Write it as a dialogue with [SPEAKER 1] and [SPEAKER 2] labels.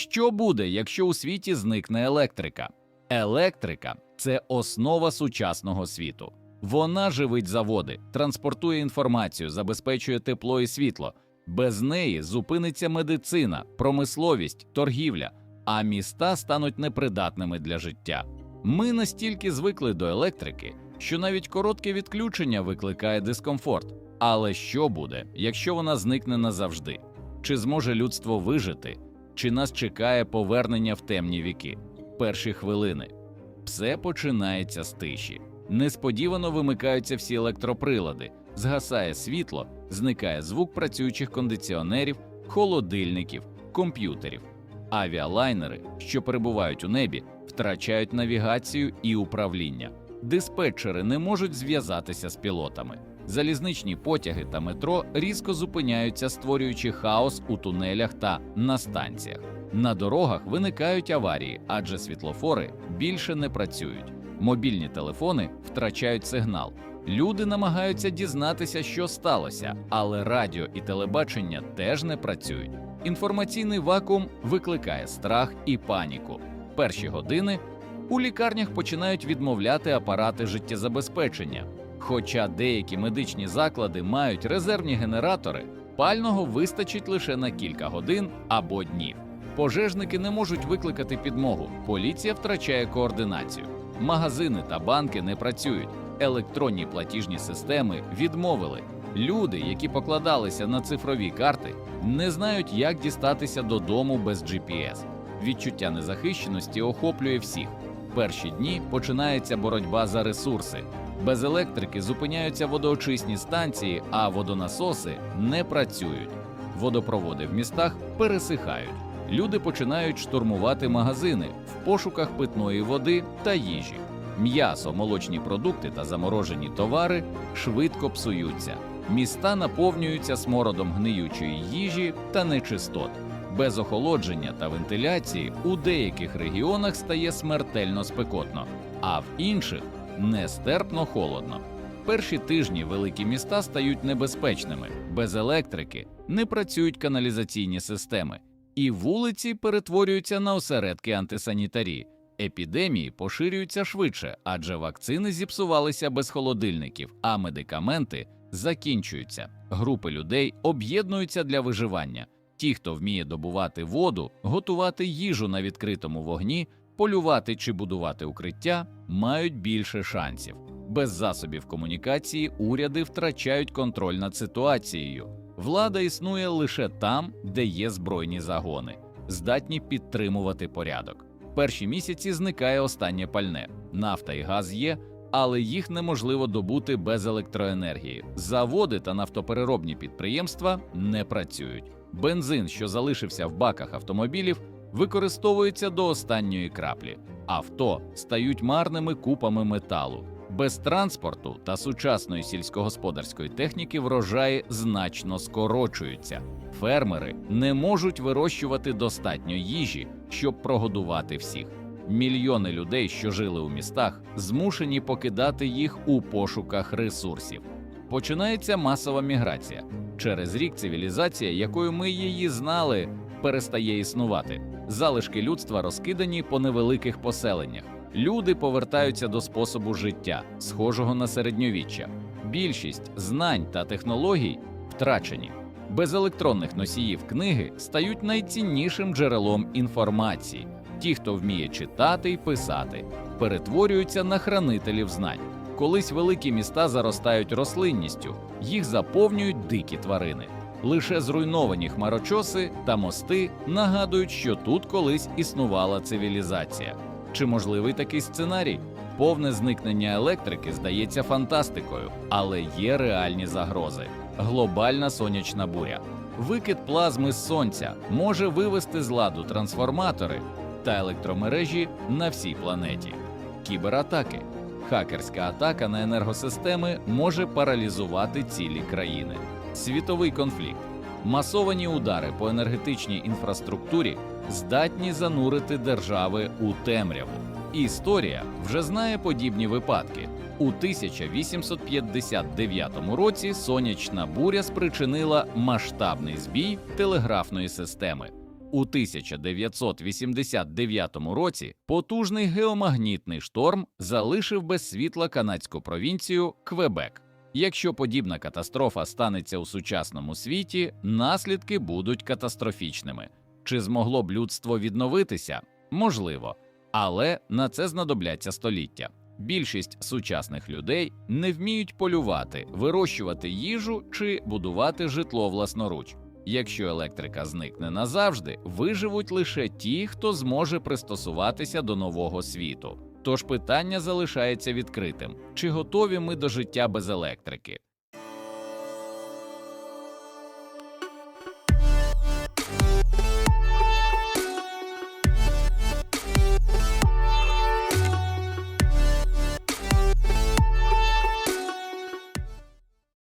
[SPEAKER 1] Що буде, якщо у світі зникне електрика? Електрика це основа сучасного світу. Вона живить заводи, транспортує інформацію, забезпечує тепло і світло. Без неї зупиниться медицина, промисловість, торгівля, а міста стануть непридатними для життя. Ми настільки звикли до електрики, що навіть коротке відключення викликає дискомфорт. Але що буде, якщо вона зникне назавжди? Чи зможе людство вижити? Чи нас чекає повернення в темні віки? Перші хвилини. Все починається з тиші. Несподівано вимикаються всі електроприлади, згасає світло, зникає звук працюючих кондиціонерів, холодильників, комп'ютерів. Авіалайнери, що перебувають у небі, втрачають навігацію і управління. Диспетчери не можуть зв'язатися з пілотами. Залізничні потяги та метро різко зупиняються, створюючи хаос у тунелях та на станціях. На дорогах виникають аварії, адже світлофори більше не працюють. Мобільні телефони втрачають сигнал. Люди намагаються дізнатися, що сталося, але радіо і телебачення теж не працюють. Інформаційний вакуум викликає страх і паніку. Перші години у лікарнях починають відмовляти апарати життєзабезпечення. Хоча деякі медичні заклади мають резервні генератори, пального вистачить лише на кілька годин або днів. Пожежники не можуть викликати підмогу, поліція втрачає координацію. Магазини та банки не працюють, електронні платіжні системи відмовили. Люди, які покладалися на цифрові карти, не знають, як дістатися додому без GPS. Відчуття незахищеності охоплює всіх. Перші дні починається боротьба за ресурси. Без електрики зупиняються водоочисні станції, а водонасоси не працюють. Водопроводи в містах пересихають. Люди починають штурмувати магазини в пошуках питної води та їжі. М'ясо, молочні продукти та заморожені товари швидко псуються. Міста наповнюються смородом гниючої їжі та нечистот. Без охолодження та вентиляції у деяких регіонах стає смертельно спекотно, а в інших нестерпно холодно. Перші тижні великі міста стають небезпечними, без електрики не працюють каналізаційні системи, і вулиці перетворюються на осередки антисанітарії. Епідемії поширюються швидше, адже вакцини зіпсувалися без холодильників, а медикаменти закінчуються. Групи людей об'єднуються для виживання. Ті, хто вміє добувати воду, готувати їжу на відкритому вогні, полювати чи будувати укриття, мають більше шансів. Без засобів комунікації уряди втрачають контроль над ситуацією. Влада існує лише там, де є збройні загони, здатні підтримувати порядок. Перші місяці зникає останнє пальне. Нафта і газ є, але їх неможливо добути без електроенергії. Заводи та нафтопереробні підприємства не працюють. Бензин, що залишився в баках автомобілів, використовується до останньої краплі. Авто стають марними купами металу. Без транспорту та сучасної сільськогосподарської техніки врожаї значно скорочуються. Фермери не можуть вирощувати достатньо їжі, щоб прогодувати всіх. Мільйони людей, що жили у містах, змушені покидати їх у пошуках ресурсів. Починається масова міграція. Через рік цивілізація, якою ми її знали, перестає існувати. Залишки людства розкидані по невеликих поселеннях. Люди повертаються до способу життя, схожого на середньовіччя. Більшість знань та технологій втрачені. Без електронних носіїв книги стають найціннішим джерелом інформації. Ті, хто вміє читати й писати, перетворюються на хранителів знань. Колись великі міста заростають рослинністю, їх заповнюють дикі тварини. Лише зруйновані хмарочоси та мости нагадують, що тут колись існувала цивілізація. Чи можливий такий сценарій? Повне зникнення електрики здається фантастикою, але є реальні загрози. Глобальна сонячна буря. Викид плазми з сонця може вивести з ладу трансформатори та електромережі на всій планеті. Кібератаки. Хакерська атака на енергосистеми може паралізувати цілі країни. Світовий конфлікт. Масовані удари по енергетичній інфраструктурі здатні занурити держави у темряву. Історія вже знає подібні випадки. У 1859 році сонячна буря спричинила масштабний збій телеграфної системи. У 1989 році потужний геомагнітний шторм залишив без світла канадську провінцію Квебек. Якщо подібна катастрофа станеться у сучасному світі, наслідки будуть катастрофічними. Чи змогло б людство відновитися? Можливо, але на це знадобляться століття. Більшість сучасних людей не вміють полювати, вирощувати їжу чи будувати житло власноруч. Якщо електрика зникне назавжди, виживуть лише ті, хто зможе пристосуватися до нового світу. Тож питання залишається відкритим: чи готові ми до життя без електрики?